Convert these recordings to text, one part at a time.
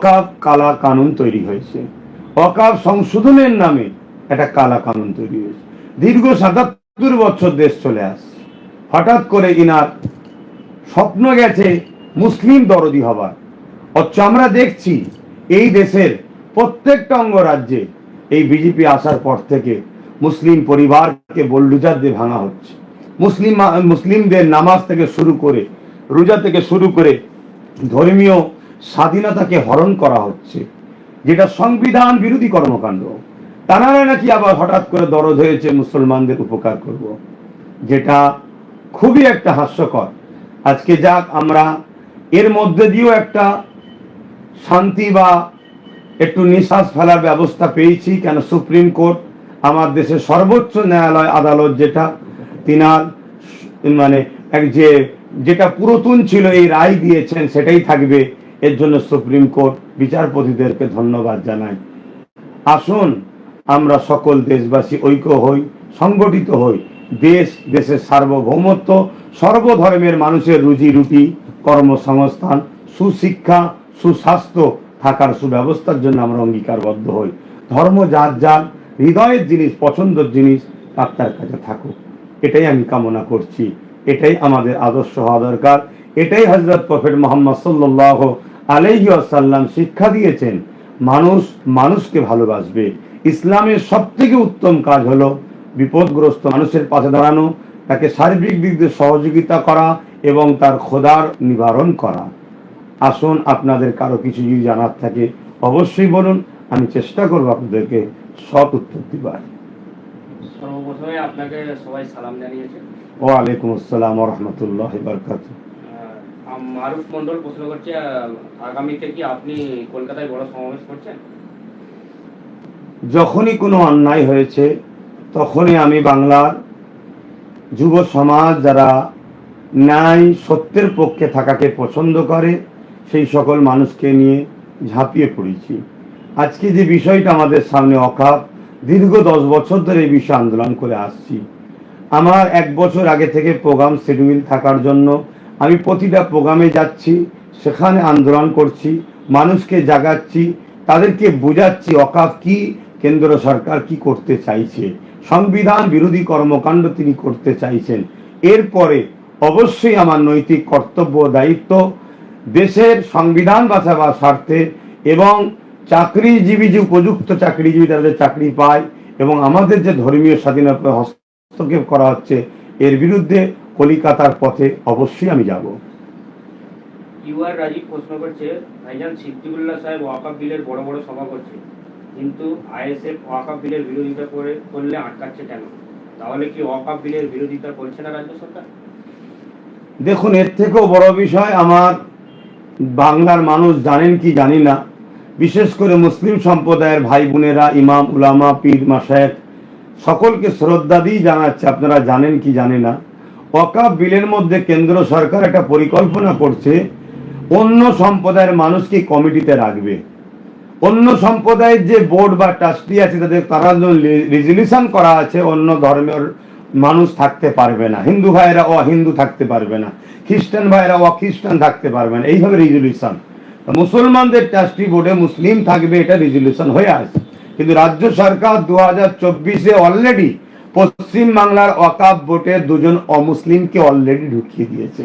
অকাপ কালা কানুন তৈরি হয়েছে। অকাপ সংশোধনের নামে একটা কালা কানুন তৈরি হয়েছে। দীর্ঘ সাতাত্তর বছর দেশ চলে আসছে। হঠাৎ করে ইনার স্বপ্ন গেছে মুসলিম দরদি হবার। অথচ আমরা দেখছি এই দেশের প্রত্যেকটা অঙ্গরাজ্যে এই বিজেপি আসার পর থেকে মুসলিম পরিবারকে বল্লুজার দিয়ে ভাঙা হচ্ছে। মুসলিম মুসলিমদের নামাজ থেকে শুরু করে রোজা থেকে শুরু করে ধর্মীয় স্বাধীনতাকে হরণ করা হচ্ছে, যেটা সংবিধান বিরোধী কর্মকাণ্ড। তারা নাকি আবার হঠাৎ করে দরদ হয়েছে মুসলমানদের উপকার করব, যেটা খুবই একটা হাস্যকর। আজকে যাক আমরা, এর মধ্যে দিয়েও একটা শান্তি বা একটু নিঃশ্বাস ফেলার ব্যবস্থা পেয়েছি, কেন সুপ্রিম কোর্ট আমার দেশের সর্বোচ্চ ন্যায়ালয় আদালত যেটা, তিনার মানে এক যে, যেটা পুরাতন ছিল এই রায় দিয়েছেন, সেটাই থাকবে। এর জন্য সুপ্রিম কোর্ট বিচারপতিদেরকে ধন্যবাদ জানাই। আসুন, আমরা সকল দেশবাসী ঐক্য হই, সংগঠিত হই। দেশ, দেশের সার্বভৌমত্ব, সর্বধর্মের মানুষের রুজি রুটি, কর্মসংস্থান, সুশিক্ষা, সুস্বাস্থ্য থাকার সুব্যবস্থার জন্য আমরা অঙ্গীকারবদ্ধ হই। ধর্ম যার যার, হৃদয়ের জিনিস, পছন্দের জিনিস, তার কাছে থাকুক। এটাই আমি কামনা করছি। এটাই আমাদের আদর্শ হওয়া দরকার। এটাই হজরত প্রফেট মোহাম্মদ সাল্লাহ আলাইহি আসাল্লাম শিক্ষা দিয়েছেন মানুষ মানুষকে ভালোবাসবে। ইসলামের সব থেকে উত্তম কাজ হলো বিপদগ্রস্ত মানুষের পাশে দাঁড়ানো তাকে সার্বিক দিক দিয়ে সহযোগিতা করা এবং তার খোদার নিবারণ করা। আসুন আপনাদের কারও কিছু যদি জানার থাকে অবশ্যই বলুন আমি চেষ্টা করব আপনাদেরকে সৎ উত্তর দিবার। সর্বপ্রথমে আপনাকে সবাই সালাম জানিয়েছে। ওয়ালাইকুম আসসালাম রহমতুল্লাহ বরকাত আহ, মারুফ মন্ডল প্রশ্ন করছে আগামীতে কি আপনি কলকাতায় বড় সমাবেশ করছেন? যখনই কোনো অন্যায় হয়েছে, তখনই আমি বাংলার যুব সমাজ যারা ন্যায় সত্যের পক্ষে থাকাকে পছন্দ করে, সেই সকল মানুষকে নিয়ে ঝাঁপিয়ে পড়েছি। আজকে যে বিষয়টা আমাদের সামনে অকাপ, দীর্ঘ দশ বছর ধরে এই বিষয়ে আন্দোলন করে আসছি। আমার এক বছর আগে থেকে প্রোগ্রাম শিডিউল থাকার জন্য আমি প্রতিটা প্রোগ্রামে যাচ্ছি, সেখানে আন্দোলন করছি, মানুষকে জাগাচ্ছি, তাদেরকে বোঝাচ্ছি অকাপ কি, কেন্দ্র সরকার কি করতে চাইছে, সংবিধান বিরোধী কর্মকাণ্ড তিনি করতে চাইছেন। এরপরে অবশ্যই আমার নৈতিক কর্তব্য দায়িত্ব, দেশের সংবিধান বাঁচাবার স্বার্থে এবং চাকরিজীবী যে উপযুক্ত চাকরিজীবী তাদের চাকরি পায় এবং আমাদের যে ধর্মীয় স্বাধীনতা হস্তক্ষেপ করা হচ্ছে, এর বিরুদ্ধে কলিকাতার পথে অবশ্যই আমি যাব। ইউআর রাজীব প্রশ্ন করছে ভাইজান সিদ্দিকুল্লাহ সাহেব ওয়াকাব বিলের বড় বড় সভা করছে কিন্তু আইএসএফ ওয়াকাব বিলের বিরোধিতা করে করলে আটকাচ্ছে কেন? তাহলে কি ওয়াকাব বিলের বিরোধিতা করছে না রাজ্য সরকার? দেখুন এর থেকেও বড় বিষয় আমার বাংলার মানুষ জানেন কি জানি না। বিশেষ করে মুসলিম সম্প্রদায়ের ভাই বোনেরা ইমাম উলামা পীর মাসায়েক সকলকে শ্রদ্ধা দিয়ে জানাচ্ছে আপনারা জানেন কি জানে না। ওয়াকাব বিলের মধ্যে কেন্দ্র সরকার একটা পরিকল্পনা করছে, অন্য সম্প্রদায়ের মানুষকে কমিটিতে রাখবে। অন্য সম্প্রদায়ের যে বোর্ড বা ট্রাস্টি আছে, তাদের তারা রেজলিউশন করা আছে, অন্য ধর্মের মানুষ থাকতে পারবে না। হিন্দু ভাইয়েরা অহিন্দু থাকতে পারবে না। খ্রিস্টান ভাইয়েরা অখ্রিস্টান থাকতে পারবে না। এইভাবে রেজলিউশন। মুসলমানদের ট্রাস্টি বোর্ডে মুসলিম থাকবে, এটা রেজলিউশন হয়ে আছে কিন্তু রাজ্য সরকার দু হাজার চব্বিশে অলরেডি পশ্চিম বাংলার ওয়াকাব বোর্ডে দুজন অমুসলিমকে অলরেডি ঢুকিয়ে দিয়েছে।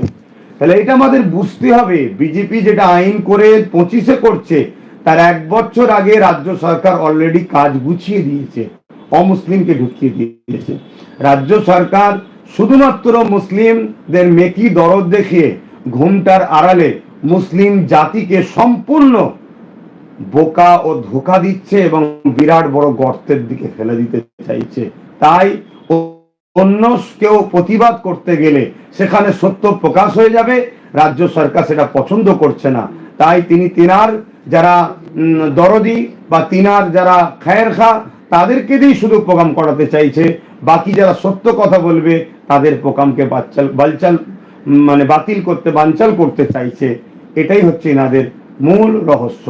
তাহলে এটা আমাদের বুঝতে হবে। বিজেপি যেটা আইন করে পঁচিশে করছে, তার এক বছর আগে রাজ্য সরকার অলরেডি কাজ গুছিয়ে দিয়েছে, অমুসলিমকে ঢুকিয়ে দিয়েছে। রাজ্য সরকার শুধুমাত্র মুসলিমদের মেকি দরদ দেখিয়ে ঘুমটার আড়ালে মুসলিম জাতিকে সম্পূর্ণ বোকা ও ধোকা দিচ্ছে এবং বিরাট বড় গর্তের দিকে ফেলে দিতে চাইছে। তাই অন্য কেউ প্রতিবাদ করতে গেলে সেখানে সত্য প্রকাশ হয়ে যাবে, রাজ্য সরকার সেটা পছন্দ করছে না। তাই তিনি তিনার যারা দরদি বা তিনার যারা খায়ের খা তাদেরকে দিয়েই শুধু প্রোগ্রাম করাতে চাইছে। বাকি যারা সত্য কথা বলবে, তাদের প্রোগ্রামকে বাচ্চাল, বালচাল মানে বাতিল করতে বানচাল করতে চাইছে। এটাই হচ্ছে এনাদের মূল রহস্য।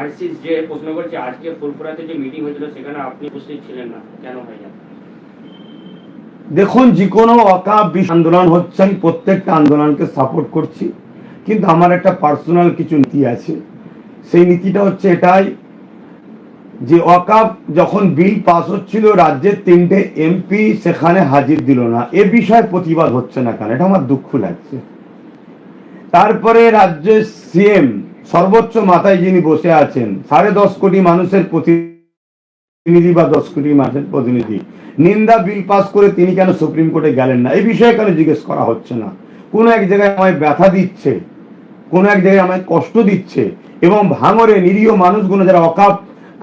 হার্সিস যে প্রশ্ন করছে, আজকে ফুলপুরাতে যে মিটিং হয়েছিল, সেখানে আপনি উপস্থিত ছিলেন না। কেন ভাইজান দেখুন, যে কোনো অকাপ আন্দোলন হচ্ছে, আমি প্রত্যেকটা আন্দোলনকে সাপোর্ট করছি। কিন্তু আমার একটা পার্সোনাল কিছু নীতি আছে। সেই নীতিটা হচ্ছে এটাই, যে অকাপ যখন বিল পাস হচ্ছিল, রাজ্যের তিনটে এমপি সেখানে হাজির দিল না। এ বিষয়ে প্রতিবাদ হচ্ছে না কেন? এটা আমার দুঃখ লাগছে। তারপরে রাজ্যের সিএম সর্বোচ্চ মাথায় যিনি বসে আছেন, সাড়ে দশ কোটি মানুষের প্রতিনিধি বা দশ কোটি মানুষের প্রতিনিধি, নিন্দা, বিল পাস করে তিনি কেন সুপ্রিম কোর্টে গেলেন না? এই বিষয়ে কেন জিজ্ঞেস করা হচ্ছে না? কোন এক জায়গায় আমায় ব্যথা দিচ্ছে, কোন এক জায়গায় আমায় কষ্ট দিচ্ছে এবং ভাঙরে নিরীহ মানুষগুলো যারা অকাপ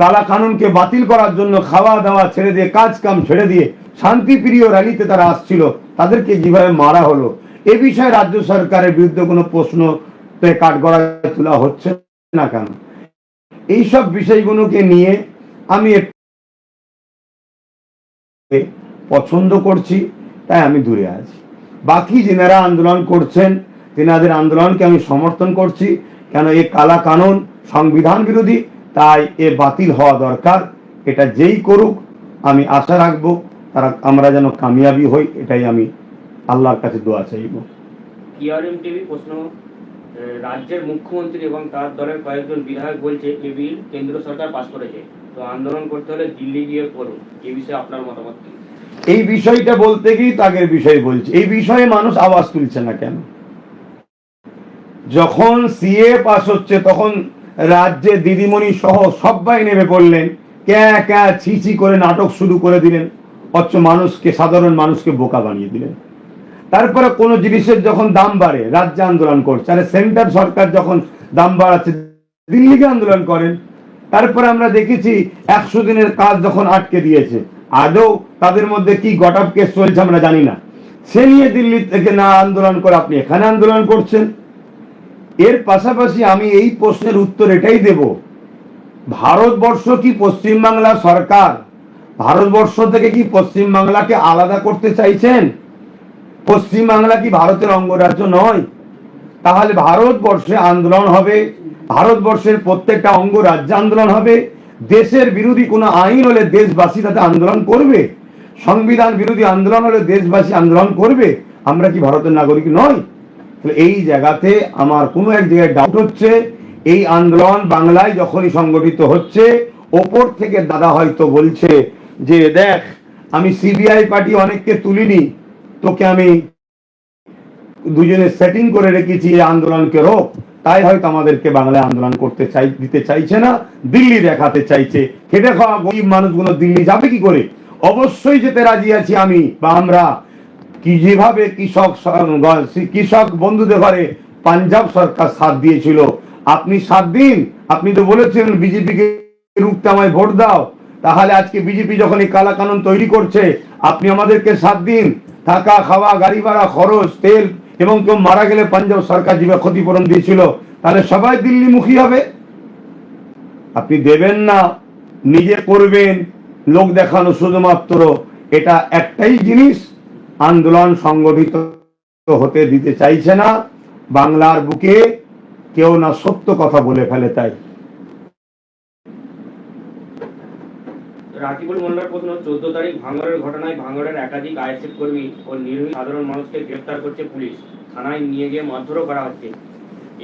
কালা কানুনকে বাতিল করার জন্য খাওয়া দাওয়া ছেড়ে দিয়ে, কাজ কাম ছেড়ে দিয়ে শান্তিপ্রিয় র্যালিতে তারা আসছিল, তাদেরকে যেভাবে মারা হলো। এ বিষয়ে রাজ্য সরকারের বিরুদ্ধে কোনো প্রশ্ন কাঠগড়ায় তোলা হচ্ছে না কেন? এইসব বিষয়গুলোকে নিয়ে আমি পছন্দ করছি, তাই আমি দূরে আছি। বাকি যেনারা আন্দোলন করছেন, তেনাদের আন্দোলনকে আমি সমর্থন করছি, কেন এ কালা কানুন সংবিধান বিরোধী, তাই এ বাতিল হওয়া দরকার, এটা যেই করুক, আমি আশা রাখব তারা, আমরা যেন কামিয়াবি হই, এটাই আমি আল্লাহর কাছে দোয়া চাইব। টিআরএম টিভি প্রশ্ন? রাজ্যের মুখ্যমন্ত্রী এবং তার দলের কয়েকজন বিধায়ক বলছে, এ বিল কেন্দ্র সরকার পাস করেছে। তো আন্দোলন করতে হলে দিল্লি গিয়ে করুন এ বিষয়ে আপনার মতামত কি? এই বিষয়টা বলতে গিয়ে তাগের বিষয় বলছি। এই বিষয়ে মানুষ আওয়াজ তুলছে না কেন? যখন সিএ পাস হচ্ছে, তখন রাজ্যে দিদিমণি সহ সবাই নেমে পড়লেন। ক্যা ক্যা ছি ছি করে নাটক শুরু করে দিলেন। অথচ মানুষকে, সাধারণ মানুষকে বোকা বানিয়ে দিলেন। তারপরে কোনো জিনিসের যখন দাম বাড়ে, রাজ্যে আন্দোলন করছে। আরে সেন্টার সরকার যখন দাম বাড়াচ্ছে, দিল্লিকে আন্দোলন করেন। তারপরে আমরা দেখেছি একশো দিনের কাজ যখন আটকে দিয়েছে, আদৌ তাদের মধ্যে কি গটাপ কেস চলছে আমরা জানি না। সে নিয়ে দিল্লি থেকে না আন্দোলন করে আপনি এখানে আন্দোলন করছেন। এর পাশাপাশি আমি এই প্রশ্নের উত্তর এটাই দেব। ভারতবর্ষ কি পশ্চিমবাংলা সরকার? ভারতবর্ষ থেকে কি পশ্চিমবাংলাকে আলাদা করতে চাইছেন? পশ্চিমবাংলা কি ভারতের অঙ্গরাজ্য নয়? তাহলে ভারতবর্ষে আন্দোলন হবে, ভারতবর্ষের প্রত্যেকটা অঙ্গরাজ্যে আন্দোলন হবে, দেশের বিরোধী কোনো আইন হলে দেশবাসী তাতে আন্দোলন করবে? সংবিধান বিরোধী আন্দোলন হলে দেশবাসী আন্দোলন করবে? আমরা কি ভারতের নাগরিক নয় তাহলে এই জায়গাতে আমার কোনো এক জায়গায় ডাউট হচ্ছে, এই আন্দোলন বাংলায় যখনই সংগঠিত হচ্ছে, ওপর থেকে দাদা হয়তো বলছে যে, দেখ, আমি সিবিআই পার্টি অনেককে তুলিনি তোকে আমি দুজনে সেটিং করে রেখেছি, এই আন্দোলনকে রোক। তাই হয়তো আমাদেরকে বাংলায় আন্দোলন করতে চাই দিতে চাইছে না, দিল্লি দেখাতে চাইছে। খেটে খাওয়া গরিব মানুষগুলো দিল্লি যাবে কি করে? অবশ্যই যেতে রাজি আছি আমি বা আমরা। কি যেভাবে কৃষক কৃষক বন্ধুদের ঘরে পাঞ্জাব সরকার সাথ দিয়েছিল। আপনি সাত দিন আপনি তো বলেছিলেন বিজেপিকে রুখতে আমায় ভোট দাও। তাহলে আজকে বিজেপি যখন এই কালা কানুন তৈরি করছে, আপনি আমাদেরকে সাত দিন থাকা, খাওয়া, গাড়ি ভাড়া, খরচ, তেল, এবং কেউ মারা গেলে পাঞ্জাব সরকার যেভাবে ক্ষতিপূরণ দিয়েছিল, তাহলে সবাই দিল্লিমুখী হবে। আপনি দেবেন না, নিজে করবেন, লোক দেখানো শুধুমাত্র। এটা একটাই জিনিস, আন্দোলন সংগঠিত হতে দিতে চাইছে না। বাংলার বুকে কেউ না সত্য কথা বলে ফেলে তাই। রাকিবুল মোল্লার প্রশ্ন, চোদ্দ তারিখ ভাঙড়ের ঘটনায় ভাঙড়ের একাধিক আইএসএফ কর্মী ও নির্ভীক সাধারণ মানুষকে গ্রেফতার করছে পুলিশ। থানায় নিয়ে গিয়ে মারধরও করা হচ্ছে।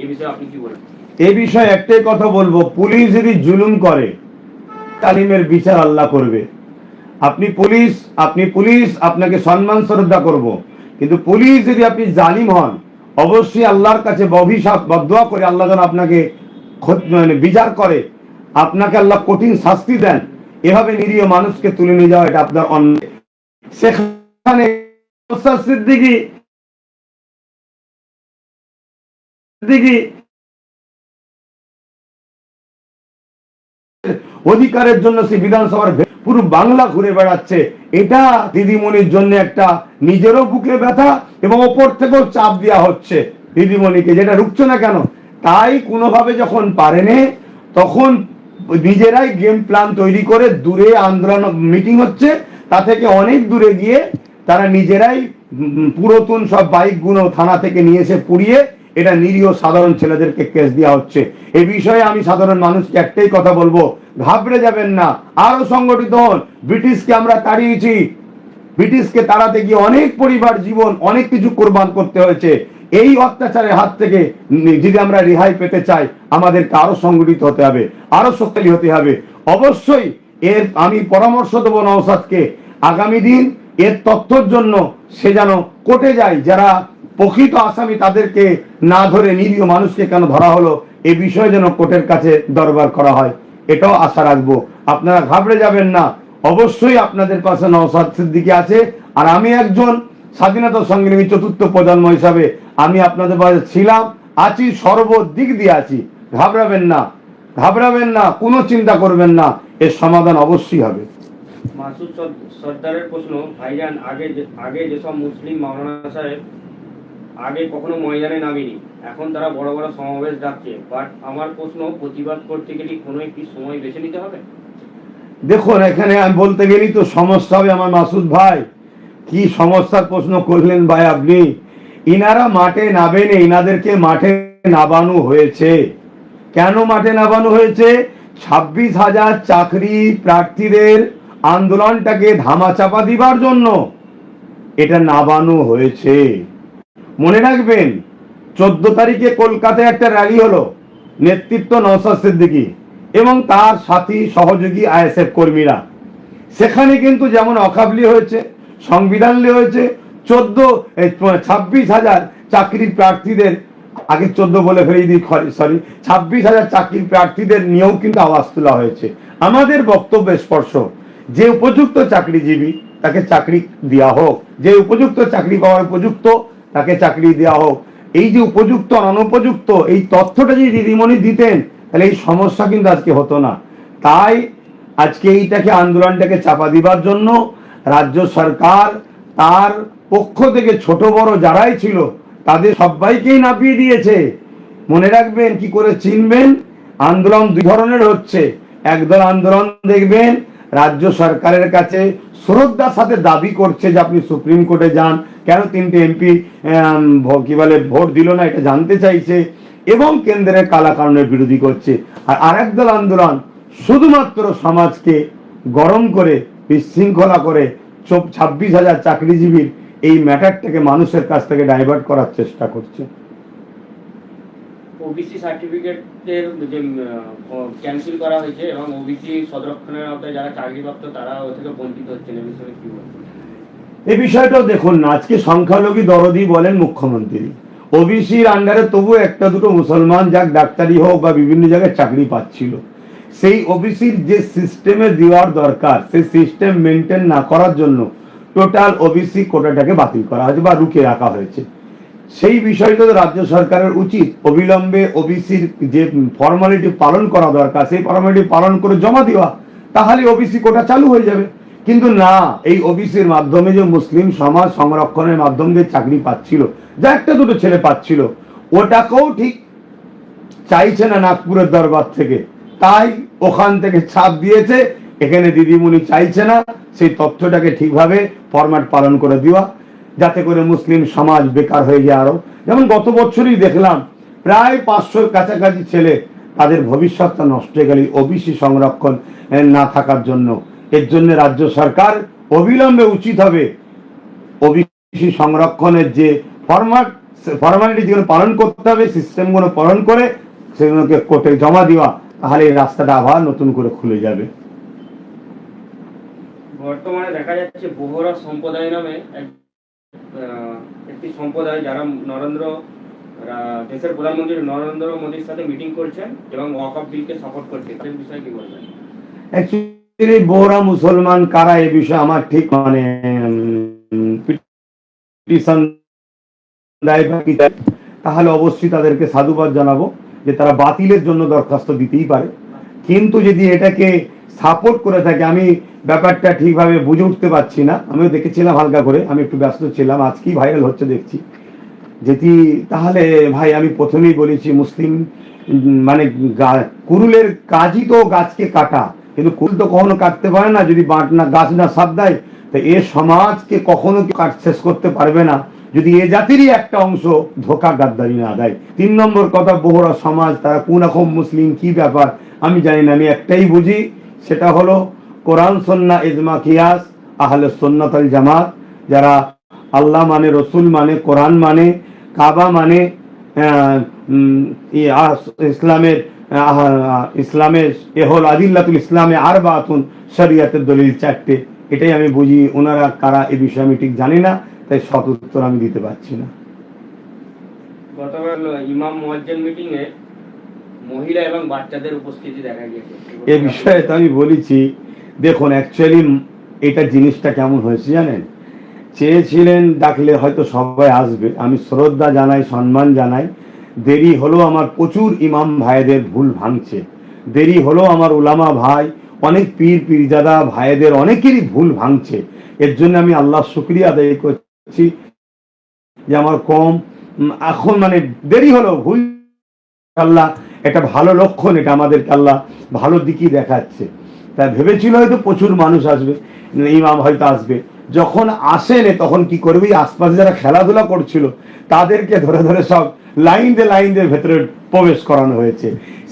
এই বিষয়ে আপনি কি বলেন এ বিষয়ে একটাই কথা বলব, পুলিশ যদি জুলুম করে, তালিমের বিচার আল্লাহ করবে। আপনি পুলিশ আপনি পুলিশ, আপনাকে সম্মান শ্রদ্ধা করব। কিন্তু পুলিশ যদি আপনি জালিম হন, অবশ্যই আল্লাহর কাছে অভিশাপ বদোয়া করে আল্লাহ যেন আপনাকে মানে বিচার করে, আপনাকে আল্লাহ কঠিন শাস্তি দেন। এভাবে নিরীহ মানুষকে তুলে নিয়ে যাওয়া এটা আপনার অন্যায়। সেখানে সিদ্দিকি অধিকারের জন্য সে বিধানসভার পুরো বাংলা ঘুরে বেড়াচ্ছে। এটা দিদিমণির জন্য একটা নিজেরও বুকে ব্যথা এবং ওপর থেকেও চাপ দেওয়া হচ্ছে দিদিমণিকে। যেটা রুখছে না কেন? তাই কোনোভাবে যখন পারেনি, তখন নিজেরাই গেম প্ল্যান তৈরি করে দূরে আন্দোলন মিটিং হচ্ছে, তা থেকে অনেক দূরে গিয়ে তারা নিজেরাই পুরাতন সব বাইকগুলো থানা থেকে নিয়ে এসে পুড়িয়ে এটা নিরীহ সাধারণ ছেলেদেরকে কেস দেওয়া হচ্ছে। এ বিষয়ে আমি সাধারণ মানুষকে একটাই কথা বলব, ঘাবড়ে যাবেন না। আরও সংগঠিত হন। ব্রিটিশকে আমরা তাড়িয়েছি। ব্রিটিশকে তাড়াতে গিয়ে অনেক পরিবার জীবন, অনেক কিছু কোরবান করতে হয়েছে। এই অত্যাচারের হাত থেকে যদি আমরা রেহাই পেতে চাই, আমাদেরকে আরও সংগঠিত হতে হবে, আরও শক্তিশালী হতে হবে। অবশ্যই এর আমি পরামর্শ দেবো নওসাদকে আগামী দিন এর তথ্যর জন্য সে যেন কোর্টে যায়, যারা প্রকৃত আসামি তাদেরকে না ধরে নিরীহ মানুষকে কেন ধরা হলো, এ বিষয়ে যেন কোর্টের কাছে দরবার করা হয়। এটাও আশা রাখব। আপনারা ঘাবড়ে যাবেন না। অবশ্যই আপনাদের পাশে নওসাদ সিদ্দিকি আছে, আর আমি একজন স্বাধীনতা সংগ্রামী চতুর্থ প্রজন্ম হিসাবে আমি আপনাদের পাশে ছিলাম আছি সর্বদিক দিয়ে আছি। ঘাবড়াবেন না ঘাবড়াবেন না কোনো চিন্তা করবেন না এর সমাধান অবশ্যই হবে। মাসুদ সর- সর্দারের প্রশ্ন ভাইজান আগে আগে যেসব মুসলিম মাওলানা সাহেব আগে কখনো ময়দানে নামেনি এখন তারা বড় বড় সমাবেশ ডাকছে বাট আমার প্রশ্ন প্রতিবাদ করতে গেলে কোনো একটি সময় বেছে নিতে হবে? দেখুন এখানে আমি বলতে গেলেই তো সমস্যা হবে আমার মাসুদ ভাই। কি সমস্যার প্রশ্ন করলেন ভাই আপনি? ইনারা মাঠে নাবেন ইনাদেরকে মাঠে নাবানো হয়েছে। কেন মাঠে নাবানো হয়েছে? ছাব্বিশ হাজার চাকরি প্রার্থীদের আন্দোলনটাকে ধামাচাপা দিবার জন্য। এটা নাবানো হয়েছে। মনে রাখবেন, চোদ্দ তারিখে কলকাতায় একটা র্যালি হলো, নেতৃত্ব নওসাদ সিদ্দিকি এবং তার সাথী সহযোগী আইএসএফ কর্মীরা। সেখানে কিন্তু যেমন অকাবলি হয়েছে সংবিধান লি হয়েছে চোদ্দ ছাব্বিশ হাজার চাকরির প্রার্থীদের, আগে চোদ্দ বলে ফেলে দিই সরি ছাব্বিশ হাজার চাকরির প্রার্থীদের নিয়েও কিন্তু আওয়াজ তোলা হয়েছে। আমাদের বক্তব্য স্পর্শ, যে উপযুক্ত চাকরিজীবী তাকে চাকরি দেওয়া হোক, যে উপযুক্ত চাকরি পাওয়ার উপযুক্ত তাকে চাকরি দেওয়া হোক। এই যে উপযুক্ত অনুপযুক্ত, এই তথ্যটা যদি দিদিমণি দিতেন, তাহলে এই সমস্যা কিন্তু আজকে হতো না। তাই আজকে এইটাকে আন্দোলনটাকে চাপা দিবার জন্য রাজ্য সরকার তার পক্ষ থেকে ছোট বড় যারাই ছিল, তাদের সবাইকেই নাপিয়ে দিয়েছে। মনে রাখবেন কি করে চিনবেন? আন্দোলন দুই ধরনের হচ্ছে। একদল আন্দোলন দেখবেন, রাজ্য সরকারের কাছে শ্রদ্ধার সাথে দাবি করছে যে আপনি সুপ্রিম কোর্টে যান। কেন তিনটে এমপি কি বলে, ভোট দিল না এটা জানতে চাইছে এবং কেন্দ্রের কালা কারণের বিরোধী করছে। আর আরেক দল আন্দোলন শুধুমাত্র সমাজকে গরম করে বিশৃঙ্খলা করে ছাব্বিশ হাজার চাকরিজীবীর এই ম্যাটারটাকে মানুষের কাছ থেকে ডাইভার্ট করার চেষ্টা করছে। ওবিসি সার্টিফিকেটের যে ক্যান্সেল করা হয়েছে এবং ওবিসি সদরক্ষণের আওতায় যারা চাকরিপ্রাপ্ত তারা ও থেকে বঞ্চিত হচ্ছেন। এই বিষয়ে কি বলবেন? এই বিষয়টাও দেখুন না আজকে সংখ্যালঘু দরদি বলেন মুখ্যমন্ত্রী। ওবিসির আন্ডারে তবু একটা দুটো মুসলমান যাক ডাক্তারি হোক বা বিভিন্ন জায়গায় চাকরি পাচ্ছিল। সেই ওবিসির যে সিস্টেমে দেওয়ার দরকার, সেই সিস্টেম মেনটেন না করার জন্য টোটাল ওবিসি কোটাটাকে বাতিল করা হয়েছে বা রুখে রাখা হয়েছে। সেই বিষয়টা তো রাজ্য সরকারের উচিত। অবিলম্বে ওবিসির যে ফর্মালিটি পালন করা দরকার, সেই ফর্মালিটি পালন করে জমা দেওয়া, তাহলে ওবিসি কোটা চালু হয়ে যাবে। কিন্তু না, এই ওবিসির মাধ্যমে যে মুসলিম সমাজ সংরক্ষণের মাধ্যমে দিয়ে চাকরি পাচ্ছিল, যা একটা দুটো ছেলে পাচ্ছিল, ওটাকেও ঠিক চাইছে না নাগপুরের দরবার থেকে। তাই ওখান থেকে ছাপ দিয়েছে। এখানে দিদিমণি চাইছে না, সেই তথ্যটাকে ঠিকভাবে ফরম্যাট পালন করে দেওয়া, যাতে করে মুসলিম সমাজ বেকার হয়ে যায় আরও। যেমন গত বছরই দেখলাম, প্রায় পাঁচশোর কাছাকাছি ছেলে তাদের ভবিষ্যৎটা নষ্ট হয়ে গেল ওবিসি সংরক্ষণ না থাকার জন্য। এর জন্য রাজ্য সরকার অবিলম্বে উচিত হবে ওবিসি সংরক্ষণের যে ফরম্যাট ফর্মালিটি যেগুলো পালন করতে হবে সিস্টেমগুলো পালন করে সেগুলোকে কোর্টে জমা দেওয়া। তাহলে এই রাস্তাটা আবার নতুন করে খুলে যাবে। বর্তমানে দেখা যাচ্ছে বোহরা সম্প্রদায় নামে একটি সম্প্রদায় যারা নরেন্দ্র দেশের প্রধানমন্ত্রী নরেন্দ্র মোদীর সাথে মিটিং করছেন এবং ওয়াকআপ বিলকে সাপোর্ট করছে তাদের বিষয়ে কি বলবেন? অ্যাকচুয়ালি বোরা মুসলমান কারা এ বিষয়ে আমার ঠিক মানে পিটিশন তাহলে অবশ্যই তাদেরকে সাধুবাদ জানাব। যে তারা বাতিলের জন্য দরখাস্ত দিতেই পারে। কিন্তু যদি এটাকে সাপোর্ট করে থাকে, আমি ব্যাপারটা ঠিকভাবে বুঝে উঠতে পারছি না। আমিও দেখেছিলাম হালকা করে, আমি একটু ব্যস্ত ছিলাম, আজকেই ভাইরাল হচ্ছে দেখছি। যেটি তাহলে ভাই আমি প্রথমেই বলেছি, মুসলিম মানে কুরুলের কাজই তো গাছকে কাটা। কিন্তু কুরুল তো কখনো কাটতে পারে না, যদি বাঁট না, গাছ না সাপ দেয়, তো এ সমাজকে কখনো কাট শেষ করতে পারবে না। যদি এ জাতিরই একটা অংশ ধোকা গাদ্দারি না দেয়, তিন নম্বর কথা, বহুরা সমাজ, তারা কোন রকম মুসলিম, কি ব্যাপার? আমি জানি না, আমি একটাই বুঝি, সেটা হলো কোরআন সন্না ইজমা, কিয়াস, আহলে সন্ন্যতাল জামাত, যারা আল্লাহ মানে রসুল মানে কোরআন মানে কাবা মানে ইসলামের ইসলামের এহল আদিল্লাতুল ইসলামে আর বাতুন শরিয়াতের দলিল চারটে, এটাই আমি বুঝি, ওনারা কারা, এ বিষয়ে আমি ঠিক জানি না। তাই সৎ উত্তর আমি দিতে পারছি না। গতকাল ইমাম মোয়াজ্জেন মিটিং এ মহিলা এবং বাচ্চাদের উপস্থিতি দেখা গিয়েছে। এ বিষয়ে তো আমি বলেছি দেখুন অ্যাকচুয়ালি এটা জিনিসটা কেমন হয়েছে জানেন? চেয়েছিলেন ডাকলে হয়তো সবাই আসবে। আমি শ্রদ্ধা জানাই সম্মান জানাই। দেরি হলো আমার প্রচুর ইমাম ভাইদের ভুল ভাঙছে। দেরি হলো আমার উলামা ভাই অনেক পীর পীরজাদা ভাইদের অনেকেরই ভুল ভাঙছে। এর জন্য আমি আল্লাহ শুক্রিয়া আদায় করছি। যে আমার কম এখন মানে দেরি হলো ভুল, আল্লাহ একটা ভালো লক্ষণ, এটা আমাদেরকে আল্লাহ ভালো দিকই দেখাচ্ছে। তাই ভেবেছিল হয়তো প্রচুর মানুষ আসবে, ইমাম হয়তো আসবে। যখন আসেন তখন কি করবে? আশপাশে যারা খেলাধুলা করছিল, তাদেরকে ধরে ধরে সব লাইন দিয়ে লাইন দিয়ে ভেতরে প্রবেশ করানো হয়েছে।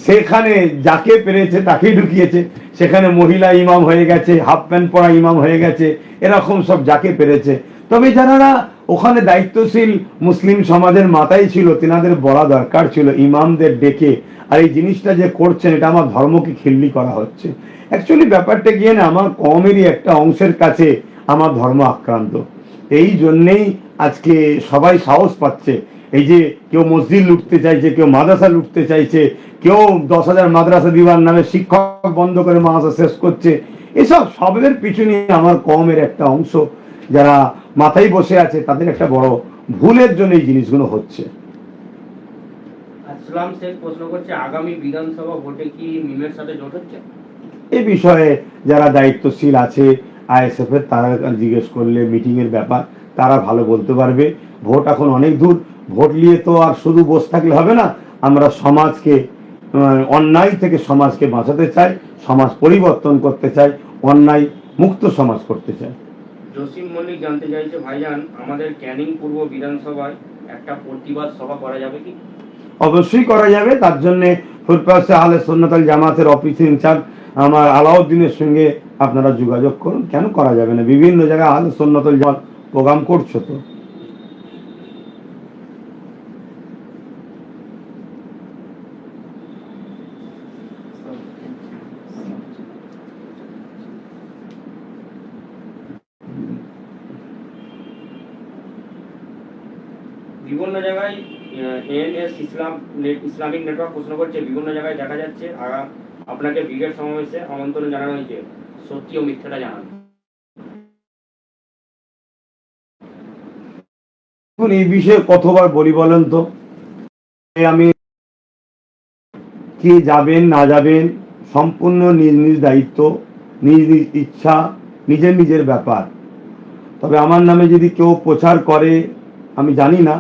সেখানে যাকে পেরেছে তাকেই ঢুকিয়েছে। সেখানে মহিলা ইমাম হয়ে গেছে, হাফ প্যান্ট পরা ইমাম হয়ে গেছে, এরকম সব যাকে পেরেছে। তবে যারা ওখানে দায়িত্বশীল মুসলিম সমাজের মাথায় ছিল, তেনাদের বলা দরকার ছিল ইমামদের ডেকে, আর এই জিনিসটা যে করছেন, এটা আমার ধর্মকে খিল্লি করা হচ্ছে। অ্যাকচুয়ালি ব্যাপারটা গিয়ে না, আমার কমেরই একটা অংশের কাছে আমার ধর্ম আক্রান্ত। এই জন্যেই আজকে সবাই সাহস পাচ্ছে। এই যে কেউ মসজিদ লুটতে চাইছে, কেউ মাদ্রাসা লুটতে চাইছে, কেউ দশ হাজার মাদ্রাসা দিবার নামে শিক্ষক বন্ধ করে মাদ্রাসা শেষ করছে, এসব সবের পিছনে আমার কমের একটা অংশ। যারা মাথায় বসে আছে তাদের একটা বড় ভুলের জন্য এই জিনিসগুলো হচ্ছে। প্রশ্ন করছে আগামী বিধানসভা ভোটে কি মিমের সাথে জোট হচ্ছে? এই বিষয়ে যারা দায়িত্বশীল আছে আইএসএফ এর তারা জিজ্ঞেস করলে মিটিং এর ব্যাপার তারা ভালো বলতে পারবে। ভোট এখন অনেক দূর ভোট নিয়ে তো আর শুধু বসে থাকলে হবে না আমরা সমাজকে অন্যায় থেকে সমাজকে বাঁচাতে চাই সমাজ পরিবর্তন করতে চাই অন্যায় মুক্ত সমাজ করতে চাই। জসিম মল্লিক জানতে চাইছে, ভাইজান, আমাদের ক্যানিং পূর্ব বিধানসভায় একটা প্রতিবাদ সভা করা যাবে কি? অবশ্যই করা যাবে। তার জন্য ফুরপাশে আলে সন্ন্যতাল জামাতের অফিস ইনচার্জ আমার আলাউদ্দিনের সঙ্গে আপনারা যোগাযোগ করুন। কেন করা যাবে না? বিভিন্ন জায়গায় আলে সন্ন্যতাল জামাত প্রোগ্রাম করছ তো বিভিন্ন জায়গায় এএনএস ইসলাম নেট- ইসলামিক নেটওয়ার্ক প্রশ্ন করছে, বিভিন্ন জায়গায় দেখা যাচ্ছে আপনাকে ব্রিগেড সমাবেশে আমন্ত্রণ জানানো হয়েছে। সত্যি ও মিথ্যাটা জানান। এই বিষয়ে কতবার বলি বলেন তো? আমি কে যাবেন, না যাবেন, সম্পূর্ণ নিজ নিজ দায়িত্ব, নিজ নিজ ইচ্ছা, নিজের নিজের ব্যাপার। তবে আমার নামে যদি কেউ প্রচার করে, আমি জানি না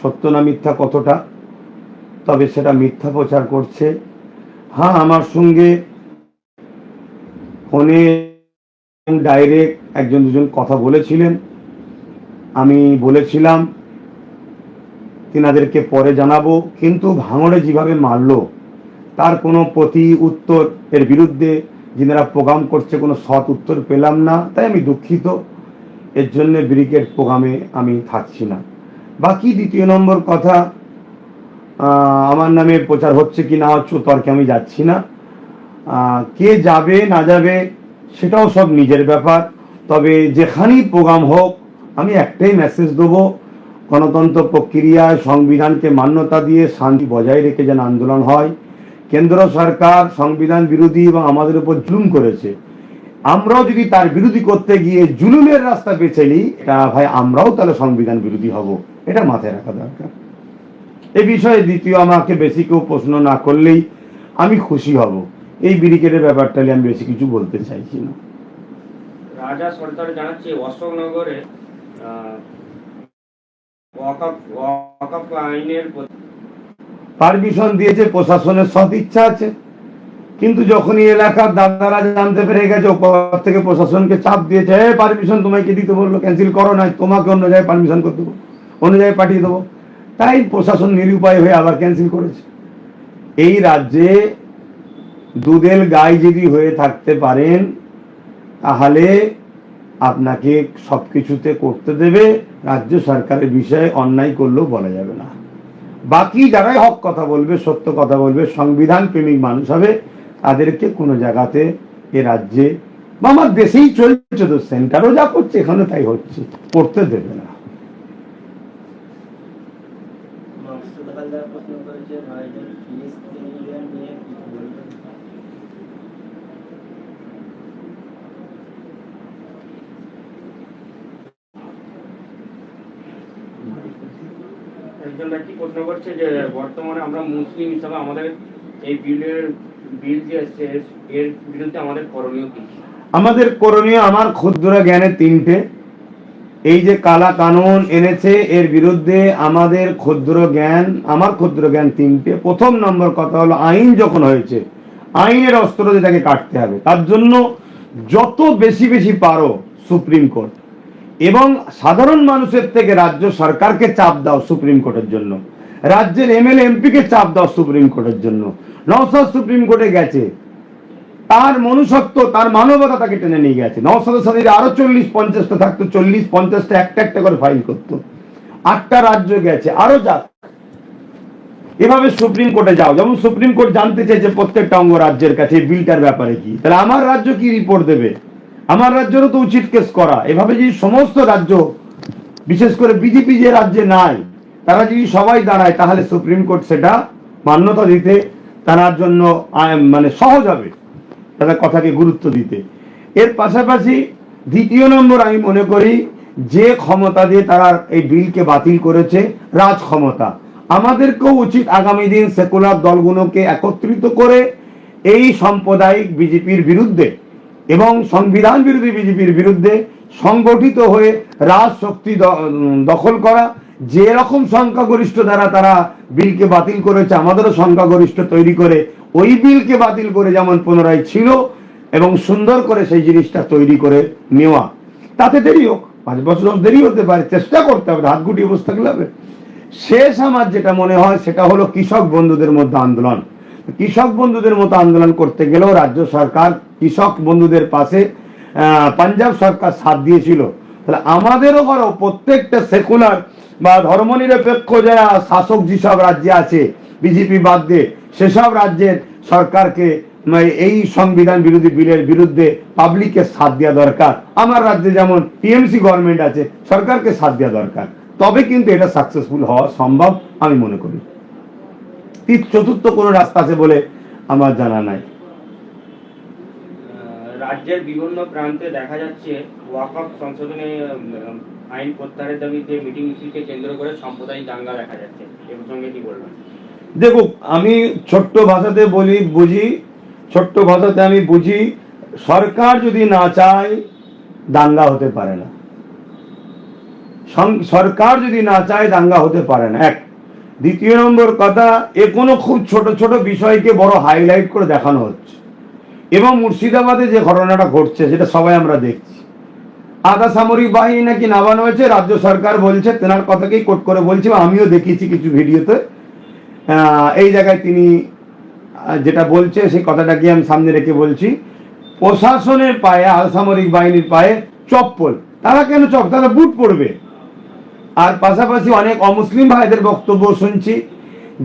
সত্য না মিথ্যা কতটা। তবে সেটা মিথ্যা প্রচার করছে। হ্যাঁ আমার সঙ্গে ফোনে ডাইরেক্ট একজন দুজন কথা বলেছিলেন। আমি বলেছিলাম, তিনাদেরকে পরে জানাব। কিন্তু ভাঙড়ে যেভাবে মারলো, তার কোনো প্রতি উত্তর এর বিরুদ্ধে যিনারা প্রোগ্রাম করছে, কোনো সৎ উত্তর পেলাম না। তাই আমি দুঃখিত। এর জন্য ব্রিগেড প্রোগ্রামে আমি থাকছি না। বাকি দ্বিতীয় নম্বর কথা আমার নামে প্রচার হচ্ছে কি না হচ্ছে তর্কে আমি যাচ্ছি না। কে যাবে, না যাবে, সেটাও সব নিজের ব্যাপার। তবে যেখানেই প্রোগ্রাম হোক, আমি একটাই মেসেজ দেবো, গণতন্ত্র প্রক্রিয়ায়, সংবিধানকে মান্যতা দিয়ে শান্তি বজায় রেখে যেন আন্দোলন হয়। কেন্দ্র সরকার, সংবিধান বিরোধী এবং আমাদের উপর জুলুম করেছে। আমরাও যদি তার বিরোধী করতে গিয়ে জুলুমের রাস্তা বেছে নিই, এটা ভাই আমরাও তাহলে সংবিধান বিরোধী হব। এটা মাথায় রাখা দরকার। এ বিষয়ে দ্বিতীয় আমাকে বেশি কেউ প্রশ্ন না করলেই আমি খুশি হব। এই ব্রিগেডের ব্যাপারটা নিয়ে আমি বেশি কিছু বলতে চাইছি না। রাজা সরকার জানাচ্ছে অশোকনগরে পারমিশন দিয়েছে প্রশাসনের সৎ ইচ্ছা আছে। কিন্তু যখন এলাকার দাদারা জানতে পেরে গেছে ওপর থেকে প্রশাসনকে চাপ দিয়েছে পারমিশন তোমাকে দিতে বলল ক্যান্সেল করো না তোমাকে অন্য জায়গায় পারমিশন করতে দেবো অন্য জায়গায় পাঠিয়ে দেবো। তাই প্রশাসন নিরুপায় হয়ে আবার ক্যান্সেল করেছে। এই রাজ্যে দুধেল গাই যদি হয়ে থাকতে পারেন, তাহলে আপনাকে সব কিছুতে করতে দেবে, রাজ্য সরকারের বিষয়ে অন্যায় করলেও বলা যাবে না। বাকি যারাই হক কথা বলবে, সত্য কথা বলবে, সংবিধান প্রেমিক মানুষ হবে, তাদেরকে কোনো জায়গাতে এ রাজ্যে বা আমার দেশেই চলছে তো, সেন্টারও যা করছে, এখানে তাই হচ্ছে, করতে দেবে না মকসুদ হালদার প্রশ্ন করেছে ভাইজান ফিলিস্তিনিদের নিয়ে কি বলবেন একজন ব্যক্তি প্রশ্ন করছে যে বর্তমানে আমরা মুসলিম হিসাবে আমাদের এই বিলের বিল যে এসছে এর বিরুদ্ধে আমাদের করণীয় কি? আমাদের করণীয় আমার ক্ষুদ্র জ্ঞানে তিনটে। এই যে কালা কানুন এনেছে, এর বিরুদ্ধে আমাদের ক্ষুদ্র জ্ঞান, আমার ক্ষুদ্র জ্ঞান তিনটে। প্রথম নম্বর কথা হলো, আইন যখন হয়েছে, আইনের অস্ত্র দিয়ে তাকে কাটতে হবে, তার জন্য যত বেশি বেশি পারো সুপ্রিম কোর্ট। এবং সাধারণ মানুষের থেকে রাজ্য সরকারকে চাপ দাও সুপ্রিম কোর্টের জন্য। রাজ্যের এমএলএ, এমপিকে চাপ দাও সুপ্রিম কোর্টের জন্য। নওসাদ সুপ্রিম কোর্টে গেছে। তার মনুষ্যত্ব, তার মানবতা তাকে টেনে নিয়ে গেছে। নওসাদের সাথে আরও চল্লিশ পঞ্চাশটা থাকতো, চল্লিশ পঞ্চাশটা একটা একটা করে ফাইল করতো। আটটা রাজ্য গেছে, আরও যাক। এভাবে সুপ্রিম কোর্টে যাও। যেমন সুপ্রিম কোর্ট জানতে চেয়েছে প্রত্যেকটা অঙ্গ রাজ্যের কাছে বিলটার ব্যাপারে কি। তাহলে আমার রাজ্য কি রিপোর্ট দেবে? আমার রাজ্যেরও তো উচিত কেস করা। এভাবে যদি সমস্ত রাজ্য, বিশেষ করে বিজেপি যে রাজ্যে নাই, তারা যদি সবাই দাঁড়ায়, তাহলে সুপ্রিম কোর্ট সেটা মান্যতা দিতে তার জন্য মানে সহজ হবে তাদের কথাকে গুরুত্ব দিতে। এর পাশাপাশি দ্বিতীয় নম্বর আমি মনে করি, যে ক্ষমতা দিয়ে তারা এই বিলকে বাতিল করেছে, রাজ ক্ষমতা। আমাদেরকেও উচিত আগামী দিন সেকুলার দলগুলোকে একত্রিত করে এই সাম্প্রদায়িক বিজেপির বিরুদ্ধে এবং সংবিধান বিরোধী বিজেপির বিরুদ্ধে সংগঠিত হয়ে রাজ শক্তি দ- দখল করা যে রকম সংখ্যাগরিষ্ঠ দ্বারা তারা বিলকে বাতিল করেছে, আমাদেরও সংখ্যাগরিষ্ঠ তৈরি করে ওই বিলকে বাতিল করে যেমন পুনরায় ছিল এবং সুন্দর করে সেই জিনিসটা তৈরি করে নেওয়া। তাতে দেরি হোক, পাঁচ বছর দেরি হতে পারে, চেষ্টা করতে হবে, হাত গুটিয়ে বসে থাকলে হবে। শেষ আমার যেটা মনে হয়, সেটা হলো কৃষক বন্ধুদের মধ্যে আন্দোলন। কৃষক বন্ধুদের মতো আন্দোলন করতে গেলেও রাজ্য সরকার কৃষক বন্ধুদের পাশে পাঞ্জাব সরকার সাথ দিয়েছিল। তাহলে আমাদেরও করো, প্রত্যেকটা সেকুলার বা ধর্মনিরপেক্ষ যারা শাসক যেসব রাজ্যে আছে বিজেপি বাদ দিয়ে, সেসব রাজ্যের সরকারকে মানে এই সংবিধান বিরোধী বিলের বিরুদ্ধে পাবলিকের সাথ দেওয়া দরকার। আমার রাজ্যে যেমন টিএমসি গভর্নমেন্ট আছে, সরকারকে সাথ দেওয়া দরকার। তবে কিন্তু এটা সাকসেসফুল হওয়া সম্ভব, আমি মনে করি। চতুর্থ কোনো রাস্তা আছে বলে আমার জানা নাই। রাজ্যের বিভিন্ন প্রান্তে দেখা যাচ্ছে ওয়াকফ সংশোধনে আইন প্রত্যাহারের দাবিতে মিটিং মিছিলকে কেন্দ্র করে সাম্প্রদায়িক দাঙ্গা দেখা যাচ্ছে। এ প্রসঙ্গে কি বলবেন? দেখুক আমি ছোট্ট ভাষাতে বলি, বুঝি। ছোট্ট ভাষাতে আমি বুঝি, সরকার যদি না চায়, দাঙ্গা হতে পারে না। সরকার যদি না চায়, দাঙ্গা হতে পারে না। এক। দ্বিতীয় নম্বর কথা, এ কোনো খুব ছোট ছোট বিষয়কে বড় হাইলাইট করে দেখানো হচ্ছে। এবং মুর্শিদাবাদে যে ঘটনাটা ঘটছে, সেটা সবাই আমরা দেখছি। আধা সামরিক বাহিনী নাকি নামানো হয়েছে, রাজ্য সরকার বলছে, তেনার কথাকেই কোট করে বলছি আমিও দেখিয়েছি কিছু ভিডিওতে। এই জায়গায় তিনি যেটা বলছে, সেই কথাটাকে আমি সামনে রেখে বলছি। প্রশাসনের পায়ে আসামরিক বাহিনীর পায়ে চপ্পল। তারা কেন চপ তারা বুট পড়বে আর পাশাপাশি অনেক অমুসলিম ভাইদের বক্তব্য শুনছি,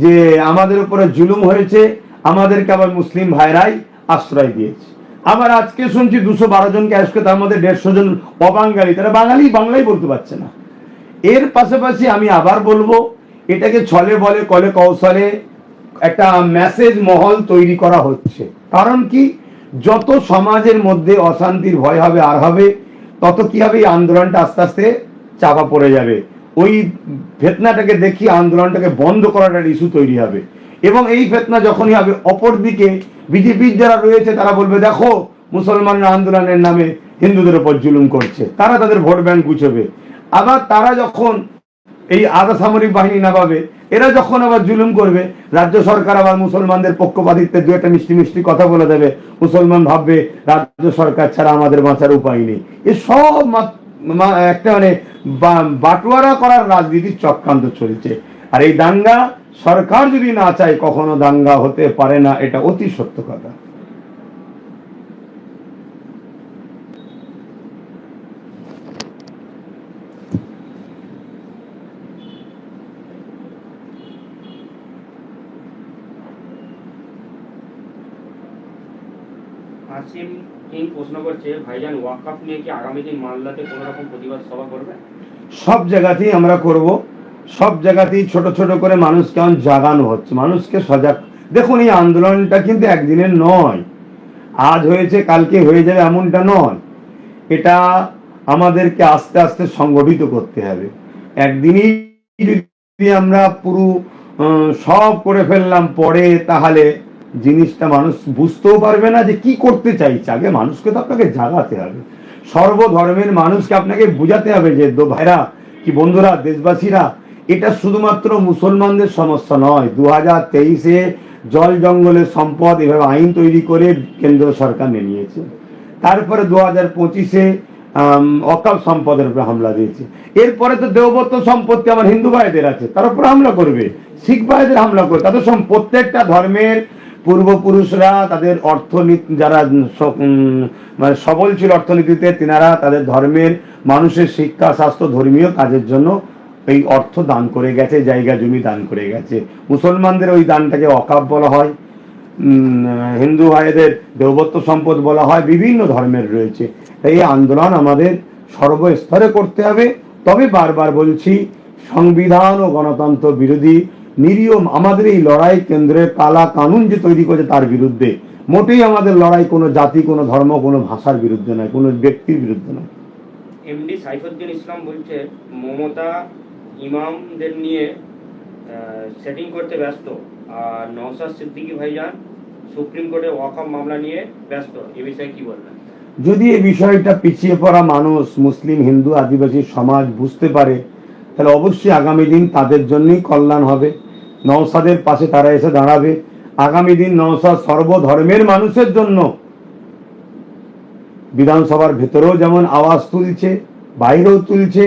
যে আমাদের উপরে জুলুম হয়েছে, আমাদেরকে আবার মুসলিম ভাইরাই আশ্রয় দিয়েছে। আবার আজকে শুনছি দুশো বারো জনকে আসবে তার মধ্যে দেড়শো জন অবাঙ্গালি তারা বাঙালি বাংলাই বলতে পারছে না। এর পাশাপাশি আমি আবার বলব, এটাকে ছলে বলে, কলে কৌশলে একটা মেসেজ মহল তৈরি করা হচ্ছে। কারণ কি? যত সমাজের মধ্যে অশান্তির ভয় হবে, আর হবে, তত কি হবে? এই আন্দোলনটা আস্তে আস্তে চাপা পড়ে যাবে। ওই ফেতনাটাকে দেখি আন্দোলনটাকে বন্ধ একটা ইস্যু তৈরি হবে। এবং এই ফেতনা যখনই হবে, অপরদিকে বিজেপির যারা রয়েছে, তারা বলবে, দেখো, মুসলমানরা আন্দোলনের নামে হিন্দুদের উপর জুলুম করছে। তারা তাদের ভোট ব্যাংক গুছবে। আবার তারা যখন এই আধা সামরিক বাহিনী না পাবে এরা যখন আবার জুলুম করবে, রাজ্য সরকার আবার মুসলমানদের পক্ষপাতিত্বে দু একটা মিষ্টি মিষ্টি কথা বলে দেবে। মুসলমান ভাববে, রাজ্য সরকার ছাড়া আমাদের বাঁচার উপায় নেই। এ সব একটা মানে বাটোয়ারা করার রাজনীতির চক্রান্ত চলছে। আর এই দাঙ্গা সরকার যদি না চায় কখনো দাঙ্গা হতে পারে না এটা অতি সত্য কথা। প্রশ্ন করছে ভাইজান নিয়ে কি আগামী দিন মালদাতে প্রতিবাদ সভা করবে? সব জায়গাতেই আমরা করব। সব জায়গাতেই ছোট ছোট করে মানুষকে এখন জাগানো হচ্ছে, মানুষকে সজাগ। দেখুন, এই আন্দোলনটা কিন্তু একদিনের নয়। আজ হয়েছে, কালকে হয়ে যাবে এমনটা নয়। এটা আমাদেরকে আস্তে আস্তে সংগঠিত করতে হবে। একদিনই যদি আমরা পুরো সব করে ফেললাম পরে, তাহলে জিনিসটা মানুষ বুঝতেও পারবে না যে কি করতে চাইছে। আগে মানুষকে তো আপনাকে জাগাতে হবে। সর্বধর্মের মানুষকে আপনাকে বোঝাতে হবে যে, দো ভাইরা, কি বন্ধুরা, দেশবাসীরা এটা শুধুমাত্র মুসলমানদের সমস্যা নয়। দু হাজার তেইশে জল জঙ্গলের সম্পদ এভাবে আইন তৈরি করে কেন্দ্র সরকার নিয়ে নিয়েছে। তারপরে দু হাজার পঁচিশে অকাল সম্পদের উপরে হামলা দিয়েছে। এরপরে তো দেবত্ব সম্পত্তি আমার হিন্দু ভাইদের আছে, তার উপরে হামলা করবে। শিখ ভাইদের হামলা করবে। তাদের প্রত্যেকটা ধর্মের পূর্বপুরুষরা তাদের অর্থনীতি যারা মানে সবল ছিল অর্থনীতিতে, তিনারা তাদের ধর্মের মানুষের শিক্ষা, স্বাস্থ্য, ধর্মীয় কাজের জন্য এই অর্থ দান করে গেছে, জায়গা জমি দান করে গেছে। মুসলমানদের ওই দানটাকে অকাব বলা হয় হিন্দু ভাইদের দেবত্ব সম্পদ বলা হয়, বিভিন্ন ধর্মের রয়েছে। এই আন্দোলন আমাদের সর্বস্তরে করতে হবে। তবে বারবার বলছি, সংবিধান ও গণতন্ত্র বিরোধী নিরীহ আমাদের এই লড়াই কেন্দ্রের কালা কানুন যে তৈরি করেছে তার বিরুদ্ধে, মোটেই আমাদের লড়াই কোনো জাতি, কোনো ধর্ম, কোনো ভাষার বিরুদ্ধে নয়, কোনো ব্যক্তির বিরুদ্ধে নয়। এমডি সাইফুদ্দিন ইসলাম বলছে, মমতা ইমামদের নিয়ে সেটিং করতে ব্যস্ত। আর নওসাদ সিদ্দিকী ভাইজান সুপ্রিম কোর্টে ওয়াকআপ মামলা নিয়ে ব্যস্ত। এ বিষয়ে কি বলবেন? যদি এই বিষয়টা পিছিয়ে পড়া মানুষ, মুসলিম, হিন্দু, আদিবাসী সমাজ বুঝতে পারে, তাহলে অবশ্যই আগামী দিন তাদের জন্যই কল্যাণ হবে। নওসাদের পাশে তারা এসে দাঁড়াবে। আগামী দিন নওসাদ সর্বধর্মের মানুষের জন্য বিধানসভার ভেতরেও যেমন আওয়াজ তুলছে, বাইরেও তুলছে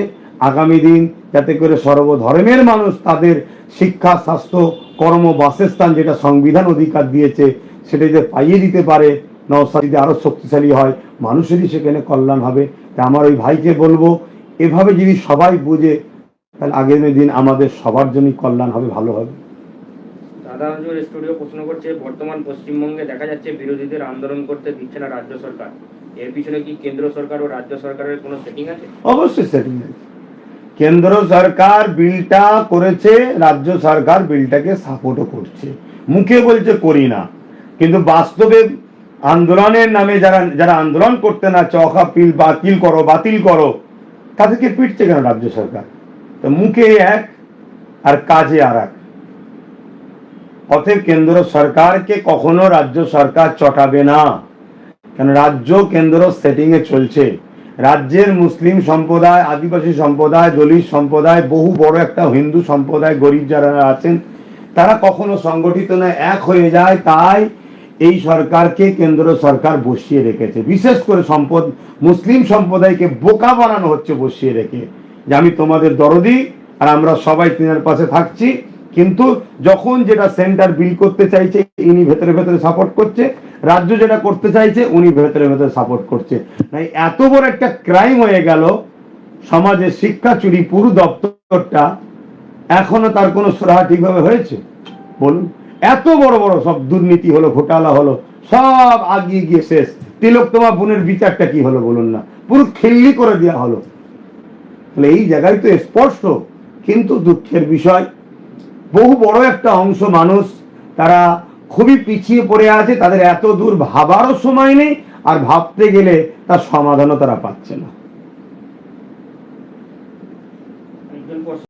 আগামী দিন যাতে করে সর্বধর্মের মানুষ তাদের শিক্ষা স্বাস্থ্য কর্ম বাসস্থান যেটা সংবিধান অধিকার দিয়েছে সেটা যে পাইয়ে দিতে পারে নওসাদ যদি আরও শক্তিশালী হয় মানুষেরই সেখানে কল্যাণ হবে। তাই আমার ওই ভাইকে বলব এভাবে যদি সবাই বুঝে তাহলে আগামী দিন আমাদের সবার জন্যই কল্যাণ হবে ভালো হবে। দাদা স্টুডিও প্রশ্ন করছে বর্তমান পশ্চিমবঙ্গে দেখা যাচ্ছে বিরোধীদের আন্দোলন করতে দিচ্ছে না রাজ্য সরকার। এর পিছনে কি কেন্দ্র সরকার ও রাজ্য সরকারের কোনো সেটিং আছে? অবশ্যই সেটিং কেন্দ্র সরকার বিলটা করেছে, রাজ্য সরকার বিলটাকে সাপোর্টও করছে। মুখে বলছে, করি না। কিন্তু বাস্তবে আন্দোলনের নামে যারা যারা আন্দোলন করতে না চখা বিল বাতিল করো বাতিল করো তাদেরকে পিটছে কেন রাজ্য সরকার? তো মুখে এক আর কাজে আর এক। অতএব কেন্দ্র সরকারকে কখনো রাজ্য সরকার চটাবে না। কেন রাজ্য কেন্দ্র সেটিং এ চলছে। রাজ্যের মুসলিম সম্প্রদায়, আদিবাসী সম্প্রদায়, দলিত সম্প্রদায়, বহু বড় একটা হিন্দু সম্প্রদায়, গরিব যারা আছেন, তারা কখনো সংগঠিত নয় এক হয়ে যায়, তাই এই সরকারকে কেন্দ্র সরকার বসিয়ে রেখেছে। বিশেষ করে সম্পদ, মুসলিম সম্প্রদায়কে বোকা বানানো হচ্ছে বসিয়ে রেখে। যে আমি তোমাদের দরদি, আর আমরা সবাই তিনের পাশে থাকছি, কিন্তু যখন যেটা সেন্টার বিল করতে চাইছে, ইনি ভেতরে ভেতরে সাপোর্ট করছে রাজ্য যেটা করতে চাইছে, উনি ভেতরে ভেতরে সাপোর্ট করছে। এত বড় একটা ক্রাইম হয়ে গেল, সমাজের শিক্ষা চুরি, পুরো দপ্তরটা এখনও তার কোনো সুরাহা ঠিকভাবে হয়েছে? বলুন। এত বড় বড় সব দুর্নীতি হলো, ঘোটালা হলো, সব আগিয়ে গিয়ে শেষ। তিলক তোমার বোনের বিচারটা কি হলো বলুন না। পুরো খিল্লি করে দেওয়া হলো। তাহলে এই জায়গায় তো স্পষ্ট কিন্তু দুঃখের বিষয়, বহু বড় একটা অংশ মানুষ, তারা খুবই পিছিয়ে পড়ে আছে, তাদের এত দূর ভাবারও সময় নেই, আর ভাবতে গেলে তার সমাধানও তারা পাচ্ছে না।